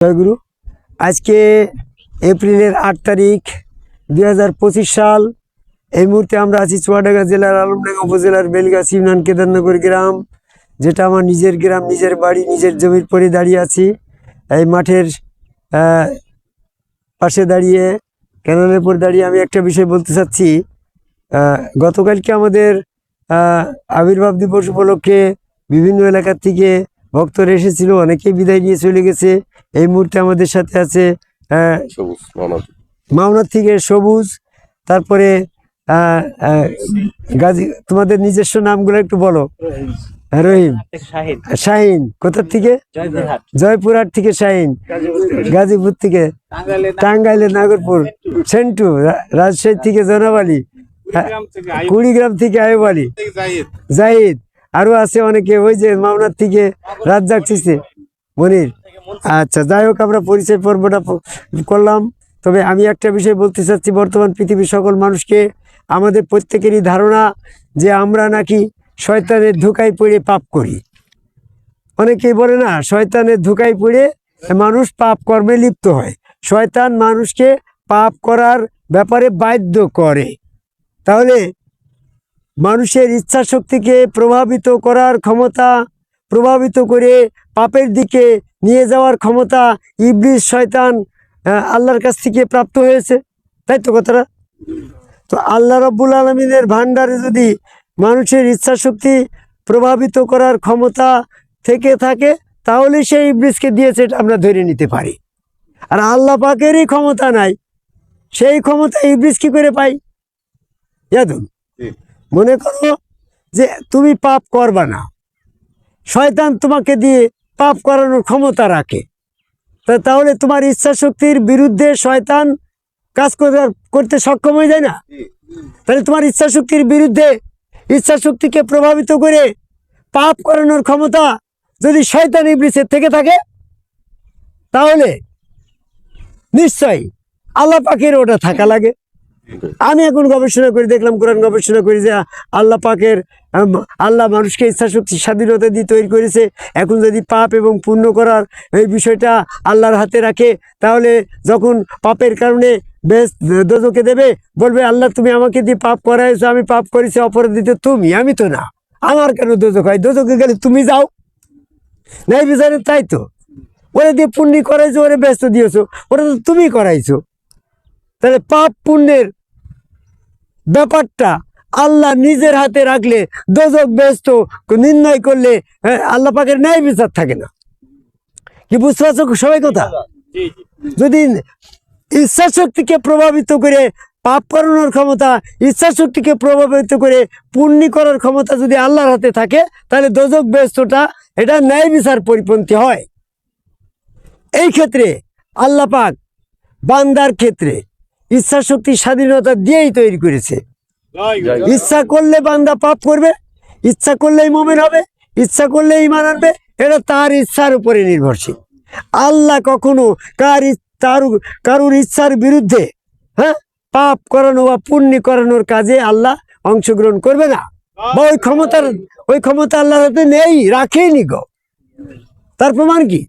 জয়গুরু আজকে এপ্রিলের আট তারিখ দু হাজার পঁচিশ সাল। এই মুহূর্তে আমরা আছি চুয়াডাঙ্গা জেলার আলমডাঙ্গা উপজেলার বেলগাছি ইউনিয়ন কেদারনগর গ্রাম, যেটা আমার নিজের গ্রাম, নিজের বাড়ি, নিজের জমির পরে দাঁড়িয়ে আছি। এই মাঠের পাশে দাঁড়িয়ে, ক্যানেলের উপর দাঁড়িয়ে আমি একটা বিষয় বলতে চাচ্ছি। গতকালকে আমাদের আবির্ভাব দিবস উপলক্ষে বিভিন্ন এলাকা থেকে ভক্তরা এসেছিল অনেকেই বিদায় নিয়ে চলে গেছে। এই মুহূর্তে আমাদের সাথে আছে মাওনার থেকে সবুজ তারপরে গাজী তোমাদের নিজস্ব নামগুলো একটু বলো। রহিম। শাহিন। শাহিন কোথার থেকে? জয়পুরহাট। জয়পুরহাট থেকে শাহিন। গাজীপুর থেকে। টাঙ্গাইলে নাগরপুর। সেন্টু রাজশাহী থেকে জনাবালি। কুড়িগ্রাম থেকে আয়ুব আলী জাহিদ আরও আছে অনেকে, ওই যে মাওনার থেকে রাজ্জাক চিস্তি মনির আচ্ছা যাই হোক, আমরা পরিচয় পর্বটা করলাম। তবে আমি একটা বিষয় বলতে চাচ্ছি, বর্তমান পৃথিবীর সকল মানুষকে, আমাদের প্রত্যেকেরই ধারণা যে আমরা নাকি শয়তানের ধোকায় পড়ে পাপ করি। অনেকেই বলে না, শয়তানের ধোকায় পড়ে মানুষ পাপ কর্মে লিপ্ত হয়। শয়তান মানুষকে পাপ করার ব্যাপারে বাধ্য করে। তাহলে মানুষের ইচ্ছা শক্তিকে প্রভাবিত করার ক্ষমতা, প্রভাবিত করে পাপের দিকে নিয়ে যাওয়ার ক্ষমতা ইবলিস, শয়তান আল্লাহর কাছ থেকে প্রাপ্ত হয়েছে। তাই তো কথাটা? তো আল্লাহ রব্বুল আলমিনের ভান্ডারে যদি মানুষের ইচ্ছা শক্তি প্রভাবিত করার ক্ষমতা থেকে থাকে, তাহলে সেই ইবলিসকে দিয়েছে আমরা ধরে নিতে পারি। আর আল্লাহ পাকেরই ক্ষমতা নাই। সেই ক্ষমতা ইবলিস কি করে পাই ঠিক। মনে করো যে তুমি পাপ করবা না। শয়তান তোমাকে দিয়ে পাপ করানোর ক্ষমতা রাখে। তাহলে তোমার ইচ্ছা শক্তির বিরুদ্ধে শয়তান কাজ করতে সক্ষম হয়ে যায় না? তাহলে তোমার ইচ্ছা শক্তির বিরুদ্ধে ইচ্ছা শক্তিকে প্রভাবিত করে পাপ করানোর ক্ষমতা যদি শয়তান ইবলিসের থেকে থাকে, তাহলে নিশ্চয়ই আল্লাহ পাখির ওটা থাকা লাগে। আমি এখন গবেষণা করে, দেখলাম কোরআন গবেষণা করি যে আল্লাহ পাকের আল্লাহ মানুষকে ইচ্ছা শক্তি, স্বাধীনতা দিয়ে তৈরি করেছে। এখন যদি পাপ এবং পুণ্য করার এই বিষয়টা আল্লাহর হাতে রাখে, তাহলে যখন পাপের কারণে বেশ দোজকে দেবে, বলবে, আল্লাহ, তুমি আমাকে দিয়ে পাপ করাইছো, আমি পাপ করেছি অপরাধ দিতে তুমি, আমি তো না। আমার কেন দোজক হয়? দোজকে গেলে তুমি যাও। নাই বিচারে তাই তো। ওরে দিয়ে পুণ্যি করাইছো, ওরে ব্যস্ত দিয়েছ, ওরা তো তুমি করাইছো। তাহলে পাপ পুণ্যের ব্যাপারটা আল্লাহ নিজের হাতে রাখলে দোজক ব্যস্ত নির্ণয় করলে হ্যাঁ, আল্লাহ পাকের ন্যায় বিচার থাকে না। কি বুঝতে পারছ সবাই কথা? যদি ইচ্ছা শক্তিকে প্রভাবিত করে পাপ করানোর ক্ষমতা ইচ্ছা শক্তিকে প্রভাবিত করে পুণ্যি করার ক্ষমতা যদি আল্লাহর হাতে থাকে তাহলে দোজক ব্যস্তটা এটা ন্যায় বিচার পরিপন্থী হয়। এই ক্ষেত্রে আল্লাহ পাক বান্দার ক্ষেত্রে ইচ্ছা শক্তি স্বাধীনতা দিয়েই তৈরি করেছে। ইচ্ছা করলে বান্দা পাপ করবে, ইচ্ছা করলেই মোমেন হবে, ইচ্ছা করলে ইমান আনবে, এটা তার ইচ্ছার উপরে নির্ভরশীল। আল্লাহ কখনো কার তার কারুর ইচ্ছার বিরুদ্ধে হ্যাঁ পাপ করানো বা পুণ্য করানোর কাজে আল্লাহ অংশগ্রহণ করবে না। বা ওই ক্ষমতার ওই ক্ষমতা আল্লাহর হাতে নেই রাখেনি গো। তার প্রমাণ কি?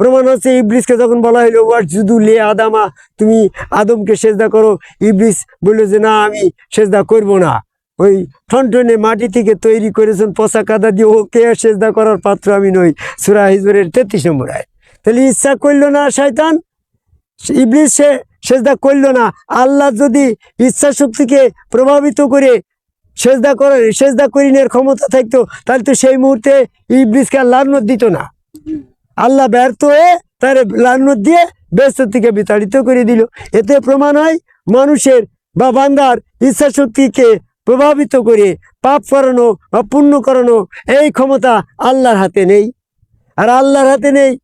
প্রমাণ হচ্ছে ইবলিসকে যখন বলা হলো ওয়াট জুদু লে আদামা তুমি আদমকে সেজদা করো। ইবলিস বলল যে, না, আমি সেজদা করব না। ওই ঠনঠনে মাটি থেকে তৈরি করেছেন পচা কাদা দিয়ে। ওকে সেজদা করার পাত্র আমি নই। সুরা হিজরের তেত্রিশ নম্বর আয় তাহলে ইচ্ছা করল না শয়তান? ইবলিস সে সেজদা করল না। আল্লাহ যদি ইচ্ছা শক্তিকে প্রভাবিত করে সেজদা করার সেজদা করিনের ক্ষমতা থাকতো, তাহলে তো সেই মুহূর্তে ইবলিসকে আর লানত দিত না। আল্লাহ ব্যর্থ হয়ে তার লানত দিয়ে ব্যস্ত থেকে বিতাড়িত করে দিল। এতে প্রমাণ হয় মানুষের বা বান্দার ইচ্ছা শক্তিকে প্রভাবিত করে পাপ করানো বা পুণ্য করানো এই ক্ষমতা আল্লাহর হাতে নেই। আর আল্লাহর হাতে নেই।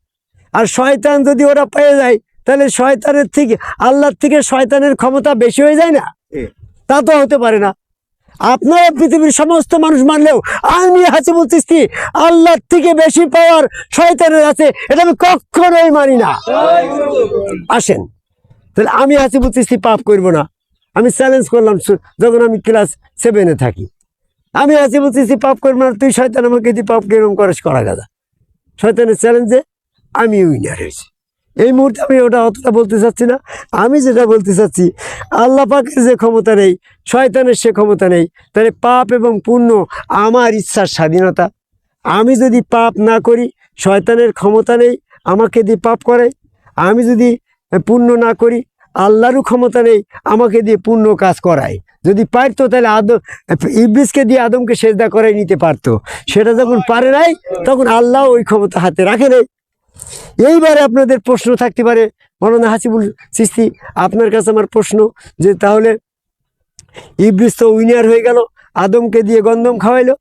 আর শয়তান যদি ওরা পেয়ে যায়, তাহলে শয়তানের থেকে, আল্লাহর থেকে শয়তানের ক্ষমতা বেশি হয়ে যায় না? তা তো হতে পারে না। আপনারা পৃথিবীর সমস্ত মানুষ মানলেও আমি হাসি বলতেছি, আল্লাহর থেকে বেশি পাওয়ার শয়তানের আছে, এটা আমি কখনোই মানি না। আসেন, তাহলে আমি হাসি বলতেছি, পাপ করব না। আমি চ্যালেঞ্জ করলাম যখন আমি ক্লাস সেভেনে থাকি। আমি হাসি বলতেছি, পাপ করব না, তুই শয়তান আমাকে যদি পাপ কিরম করিস, করা গাদা শয়তানের চ্যালেঞ্জে আমি উইনার হয়েছি। এই মুহূর্তে আমি ওটা অতটা বলতে চাচ্ছি না। আমি যেটা বলতে চাচ্ছি, আল্লাহ পাকের যে ক্ষমতা নেই, শয়তানের সে ক্ষমতা নেই, তাহলে পাপ এবং পুণ্য আমার ইচ্ছার স্বাধীনতা। আমি যদি পাপ না করি, শয়তানের ক্ষমতা নেই, আমাকে দিয়ে পাপ করে। আমি যদি পুণ্য না করি, আল্লাহরও ক্ষমতা নেই, আমাকে দিয়ে পুণ্য কাজ করায়। যদি পারতো, তাহলে আদম, ইবলিসকে দিয়ে আদমকে সেজদা করাই নিতে পারতো। সেটা যখন পারে নাই, তখন আল্লাহ ওই ক্ষমতা হাতে রাখে নাই। এইবারে আপনাদের প্রশ্ন থাকতে পারে, মৌলানা হাসিবুল সিস্তি আপনার কাছে আমার প্রশ্ন যে তাহলে ইবলিস তো উইনার হয়ে গেল, আদমকে দিয়ে গন্ধম খাওয়াইলো।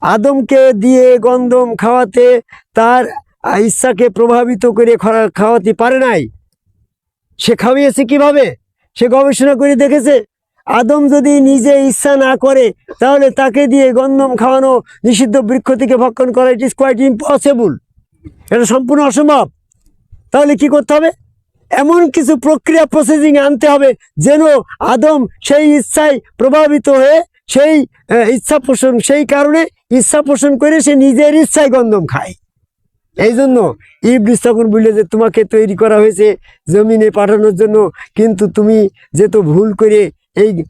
আদমকে দিয়ে গন্ধম খাওয়াতে তার ইচ্ছাকে প্রভাবিত করে খরা- খাওয়াতে পারে নাই। সে খাওয়িয়েছে কীভাবে? সে গবেষণা করে দেখেছে। আদম যদি নিজে ইচ্ছা না করে, তাহলে তাকে দিয়ে গন্ধম খাওয়ানো নিষিদ্ধ বৃক্ষ থেকে ভক্ষণ করা ইট ইজ কোয়াইট ইম্পসিবল এটা সম্পূর্ণ অসম্ভব। তাহলে কি করতে হবে? এমন কিছু প্রক্রিয়া প্রসেসিং আনতে হবে যেন আদম সেই ইচ্ছায় প্রভাবিত হয়ে সেই ইচ্ছা পোষণ, সেই কারণে ইচ্ছা পোষণ করে সে নিজের ইচ্ছায় গন্ধম খায়। এই জন্য ইবলিস তখন বললে যে, তোমাকে তৈরি করা হয়েছে জমিনে পাঠানোর জন্য, কিন্তু তুমি যেহেতু ভুল করে এই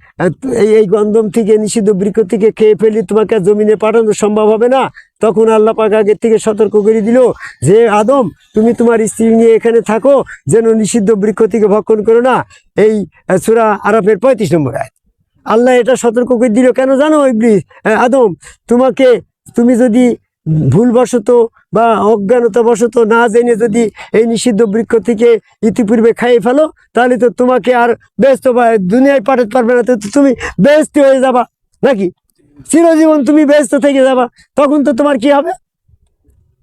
এই- গন্ধম থেকে, নিষিদ্ধ বৃক্ষ থেকে খেয়ে ফেলি, তোমাকে জমিনে পাঠানো সম্ভব হবে না। তখন আল্লাহ পাক আগের থেকে সতর্ক করে দিল যে, আদম, তুমি তোমার স্ত্রী নিয়ে এখানে থাকো, যেন নিষিদ্ধ বৃক্ষ থেকে ভক্ষণ করো না। এই সুরা আরফের পঁয়ত্রিশ নম্বর আয় আল্লাহ এটা সতর্ক করে দিল। কেন জানো ইবলিস? আদম, তোমাকে, তুমি যদি ভুলবশত বা অজ্ঞানতাবশত না জেনে যদি এই নিষিদ্ধ বৃক্ষ থেকে ইতিপূর্বে খাইয়ে ফেলো, তাহলে তো তোমাকে আর ব্যস্ত বা দুনিয়ায় পাঠাতে পারবে না। তো তুমি ব্যস্ত হয়ে যাবা, নাকি? চিরজীবন তুমি ব্যস্ত থেকে যাবা, তখন তো তোমার কি হবে?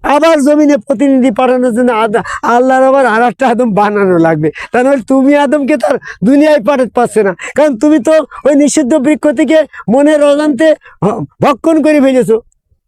আবার জমিনে প্রতিনিধি পাঠানোর জন্য আল্লাহর আবার আর একটা আদম বানানো লাগবে। তা নাহলে তুমি আদমকে তার দুনিয়ায় পাঠাতে পারছে না। কারণ তুমি তো ওই নিষিদ্ধ বৃক্ষ থেকে মনের অজান্তে ভক্ষণ করে ফেলেছো।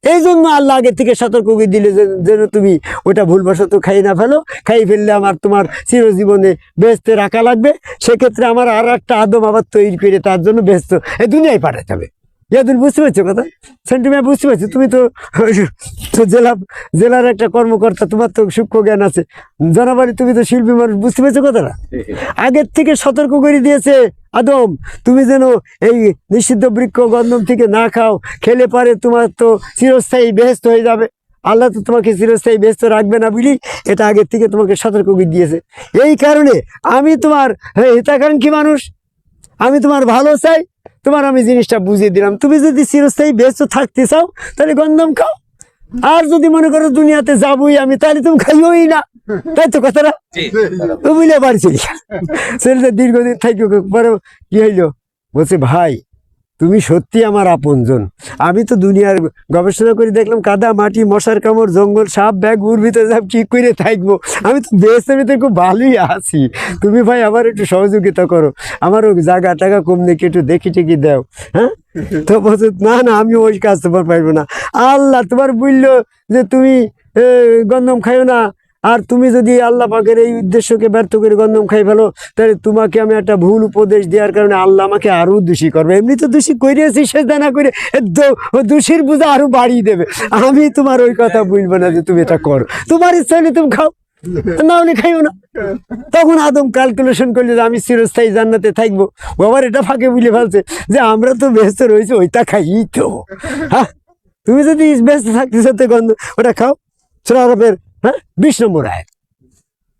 এই জন্য আল্লাহ আগের থেকে সতর্ক দিলে যেন তুমি ওটা ভুলবশত খাই না ফেলো। খাই ফেললে আমার তোমার চিরজীবনে ব্যস্ত রাখা লাগবে। সেক্ষেত্রে আমার আর একটা আদম আবার তৈরি করে তার জন্য ব্যস্ত। এই দুনিয়ায় পাঠাতে হবে। ইয়াদুল বুঝতে পারছ কথা? সেন্টিমেন্ট বুঝতে পারছ? তুমি তো জেলা, জেলার একটা কর্মকর্তা, তোমার তো সূক্ষ্ম জ্ঞান আছে। জনাবাড়ি তুমি তো শিল্পী মানুষ, বুঝতে পেরেছ কথাটা? আগের থেকে সতর্ক করে দিয়েছে আদম। তুমি যেন এই নিষিদ্ধ বৃক্ষ গন্ধম থেকে না খাও, খেলে পারে তোমার তো চিরস্থায়ী বেহেস্ত হয়ে যাবে। আল্লাহ তো তোমাকে চিরস্থায়ী ব্যস্ত রাখবে না বুঝলি এটা আগের থেকে তোমাকে সতর্ক করে দিয়েছে। এই কারণে আমি তোমার হিতাকাঙ্ক্ষী মানুষ। আমি তোমার ভালো চাই। তোমার আমি জিনিসটা বুঝিয়ে দিলাম। তুমি যদি চিরস্থায়ী ব্যস্ত থাকতে চাও তাহলে গন্ধম খাও। আর যদি মনে করো দুনিয়াতে যাবোই আমি তাহলে তুমি খাইওই না। তাই তো কথাটা? তুমি বুঝলে বাড়ি চলি দীর্ঘদিন থাকি পরে কি হইল? বলছে ভাই তুমি সত্যি আমার আপনজন। আমি তো দুনিয়ার গবেষণা করে দেখলাম কাদা, মাটি, মশার কামড়, জঙ্গল, সাপ ব্যাগ উর ভিতরে যাব কি করে থাকব? আমি তো বেসের ভিতরে খুব ভালোই আছি। তুমি ভাই আমার একটু সহযোগিতা করো। আমারও জায়গা টাকা কম দেখে একটু দেখি টেকি দাও হ্যাঁ? তো বলছে, না না, আমি ওই কাজ তোমার পারব না। আল্লাহ, তোমার বলল যে তুমি গন্ধম খাইও না। আর তুমি যদি আল্লাহ পাকের এই উদ্দেশ্যকে ব্যর্থ করে গন্ধম খাই ফেলো, তাহলে তোমাকে আমি একটা ভুল উপদেশ দেওয়ার কারণে আল্লাহ আমাকে আরও দোষী করবে। এমনি তো দোষী করিয়েছি সে না করে দোষীর বোঝা আরও বাড়িয়ে দেবে। আমি তোমার ওই কথা বলব না যে তুমি এটা করো। তোমার ইচ্ছা হলে তুমি খাও, না হলে খাইও না। তখন আদম ক্যালকুলেশন করলে যে আমি চিরস্থায়ী জান্নাতে থাকব। ও আবার এটা ফাঁকে বুঝে ফেলছে যে আমরা তো ব্যস্ত রয়েছে, ওইটা খাই তো। হ্যাঁ? তুমি যদি ব্যস্ত থাকতে সাথে গন্ধ, ওটা খাও। সুরা আরবের হ্যাঁ? বিশ নম্বর আয়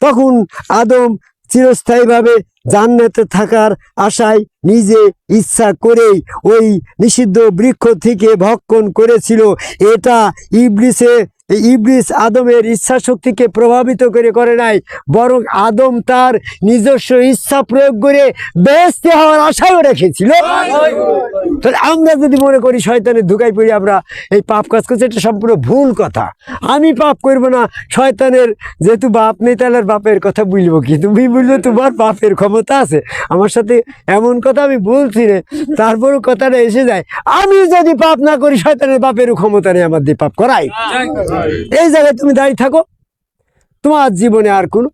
তখন আদম চিরস্থায়ীভাবে জান্নাতে থাকার আশায় নিজে ইচ্ছা করেই ওই নিষিদ্ধ বৃক্ষ থেকে ভক্ষণ করেছিল। এটা ইবলিসে, ইবলিস আদমের ইচ্ছা শক্তিকে প্রভাবিত করে করে নাই, বরং আদম তার নিজস্ব ইচ্ছা প্রয়োগ করে ব্যস্ত হওয়ার আশাও রেখেছিল। তাহলে আমরা যদি মনে করি শয়তানের ধুকাই পড়ি আমরা এই পাপ কাজ করছি এটা সম্পূর্ণ ভুল কথা। আমি পাপ করব না শয়তানের যেহেতু বাপ নেই তাহলে আর বাপের কথা বুঝব কি? তুমি বুঝলে তোমার বাপের ক্ষমতা আছে। আমার সাথে এমন কথা আমি বলছি রে তারপরও কথাটা এসে যায়। আমি যদি পাপ না করি শয়তানের বাপেরও ক্ষমতা নেই আমার দিয়ে পাপ করাই। এই জায়গায় তুমি দাঁড়িয়ে থাকো। তোমার জীবনে আর কোনো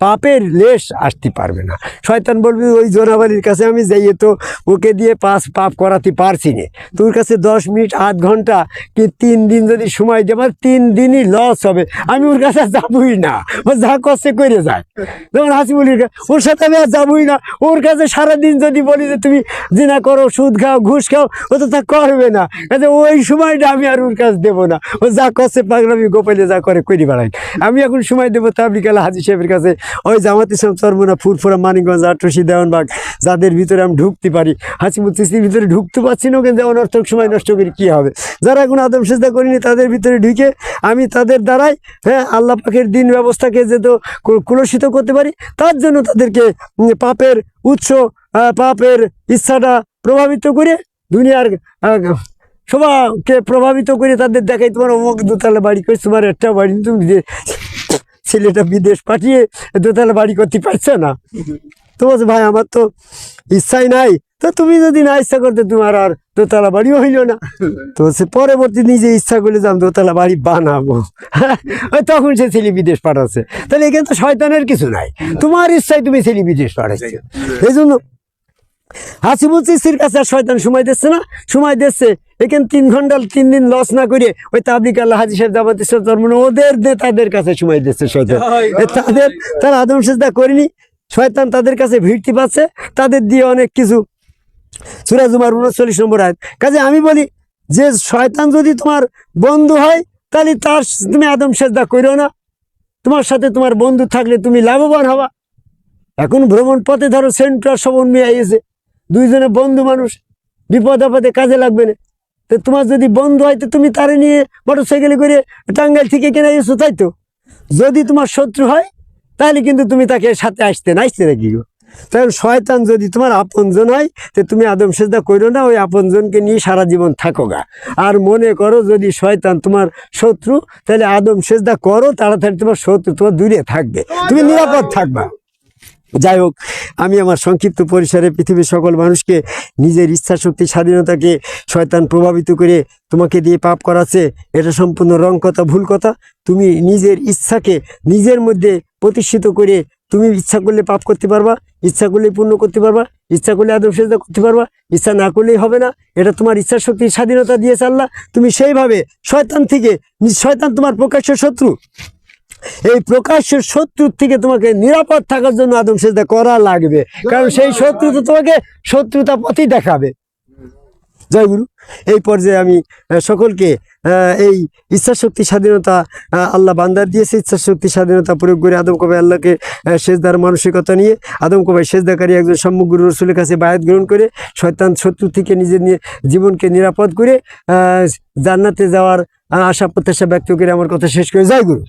পাপের লেশ আসতে পারবে না। শয়তান বলবি, ওই জোনাবালির কাছে আমি যাইয়ে তো ওকে দিয়ে পাঁচ পাপ করাতে পারছি না। তোর কাছে দশ মিনিট, আধ ঘণ্টা কি তিন দিন যদি সময় আমার তিন দিনই লস হবে। আমি ওর কাছে যাবই না। ও যা কষ্টে করে যায়। যেমন হাসিবুলির কাছে ওর সাথে আমি আর যাবই না। ওর কাছে সারাদিন যদি বলি যে তুমি জিনা করো, সুদ খাও, ঘুষ খাও, ও তো তা করবে না। কাজে ওই সময়টা আমি আর ওর কাছে দেবো না। ও যা কষ্টে পাগলামি গোপালে যা করে করি বেড়াই। আমি এখন সময় দেবো তাবলিকালা হাজি সাহেবের কাছে। ওই জামাত ইসলাম চরমোনা ফুরফুরা মানিকগঞ্জ আটরশি দেওয়ানবাগ যাদের ভিতরে আমি ঢুকতে পারি, হাসিমুল চিস্তির ভিতরে ঢুকতে পারছি না, কিন্তু অর্থক সময় নষ্ট করে কী হবে? যারা এখন আদম সেজদা করিনি, তাদের ভিতরে ঢুকে আমি তাদের দ্বারাই হ্যাঁ আল্লাহ পাখের দিন ব্যবস্থাকে যেহেতু কু- কুলসিত করতে পারি, তার জন্য তাদেরকে পাপের উৎস পাপের ইচ্ছাটা প্রভাবিত করে দুনিয়ার সবাইকে প্রভাবিত করে তাদের দেখাই তোমার অমুক দোতলা বাড়ি করে তোমার একটা বাড়ি, তুমি ছেলেটা বিদেশ পাঠিয়ে দোতলা বাড়ি করতে পারছে না। তো বলছে ভাই আমার তো ইচ্ছাই নাই। তো তুমি যদি না ইচ্ছা করতে তোমার আর দোতলা বাড়িও হইল না। তো সে পরবর্তী নিজে ইচ্ছা করলে যে আমি দোতলা বাড়ি বানাবো। হ্যাঁ তখন সে ছেলে বিদেশ পাঠাচ্ছে। তাহলে এখানে তো শয়তানের কিছু নাই। তোমার ইচ্ছায় তুমি ছেলে বিদেশ পাঠাচ্ছ এই জন্য হাসিবুল চিস্তির কাছে আর শয়তান সময় দিচ্ছে না সময় দিচ্ছে। এখানে তিন ঘণ্টা তিন দিন লস না করে ওই তাবলিক আল্লাহ হাজি সাহেব জামাত ইসলাম ধর্ম ওদের নেতাদের কাছে সময় দিচ্ছে শয়তান। তাদের তারা আদম সেজদা করেনি শয়তান তাদের কাছে ভিড়তি পাচ্ছে তাদের দিয়ে অনেক কিছু। সুরাজ উমার উনচল্লিশ নম্বর আয়াত। কাজে আমি বলি যে শয়তান যদি তোমার বন্ধু হয় তাহলে তার তুমি আদম সেজদা করো না। তোমার সাথে তোমার বন্ধু থাকলে তুমি লাভবান হবা। এখন ভ্রমণ পথে ধরো সেন্টার সব মেয়ে আইয়েছে দুইজনে বন্ধু মানুষ, বিপদ আপদে কাজে লাগবে না। তো তোমার যদি বন্ধু হয়, তো তুমি তারে নিয়ে মোটর সাইকেলে করে টাঙ্গাইল থেকে কেনা এসো, তাই তো? যদি তোমার শত্রু হয়, তাহলে কিন্তু তুমি তাকে সাথে আসতে না, আসতে নাকি গো? তাহলে শয়তান যদি তোমার আপনজন হয়, তো তুমি আদম সেজদা করো না, ওই আপনজনকে নিয়ে সারা জীবন থাকো গা। আর মনে করো যদি শয়তান তোমার শত্রু, তাহলে আদম সেজদা করো, তাড়াতাড়ি তোমার শত্রু তোমার দূরে থাকবে। তুমি নিরাপদ থাকবা। যাই হোক, আমি আমার সংক্ষিপ্ত পরিসরে পৃথিবীর সকল মানুষকে নিজের ইচ্ছা শক্তি স্বাধীনতাকে শয়তান প্রভাবিত করে তোমাকে দিয়ে পাপ করাচ্ছে, এটা সম্পূর্ণ রং কথা, ভুল কথা। তুমি নিজের ইচ্ছাকে নিজের মধ্যে প্রতিষ্ঠিত করে তুমি ইচ্ছা করলে পাপ করতে পারবা, ইচ্ছা করলে পূর্ণ করতে পারবা, ইচ্ছা করলে সেজদা করতে পারবা, ইচ্ছা না করলেই হবে না। এটা তোমার ইচ্ছা শক্তির স্বাধীনতা দিয়েছে আল্লাহ। তুমি সেইভাবে শয়তান থেকে, শয়তান তোমার প্রকাশ্য শত্রু। এই প্রকাশ্য শত্রুর থেকে তোমাকে নিরাপদ থাকার জন্য আদম সেজদা করা লাগবে। কারণ সেই শত্রু তো তোমাকে শত্রুতা পথই দেখাবে। জয় গুরু। এই পর্যায়ে আমি সকলকে এই ইচ্ছা শক্তি স্বাধীনতা আল্লাহ বান্দার দিয়েছে। ইচ্ছা শক্তি স্বাধীনতা প্রয়োগ করে আদম কবাই আল্লাহকে সেজদার মানসিকতা নিয়ে আদম কবাই সেজদাকারী একজন সম্মুখ গুরু রসুলের কাছে বায়াত গ্রহণ করে শয়তান শত্রু থেকে নিজের জীবনকে নিরাপদ করে জান্নাতে যাওয়ার আশা, প্রত্যাশা ব্যক্ত করে আমার কথা শেষ করে। জয় গুরু।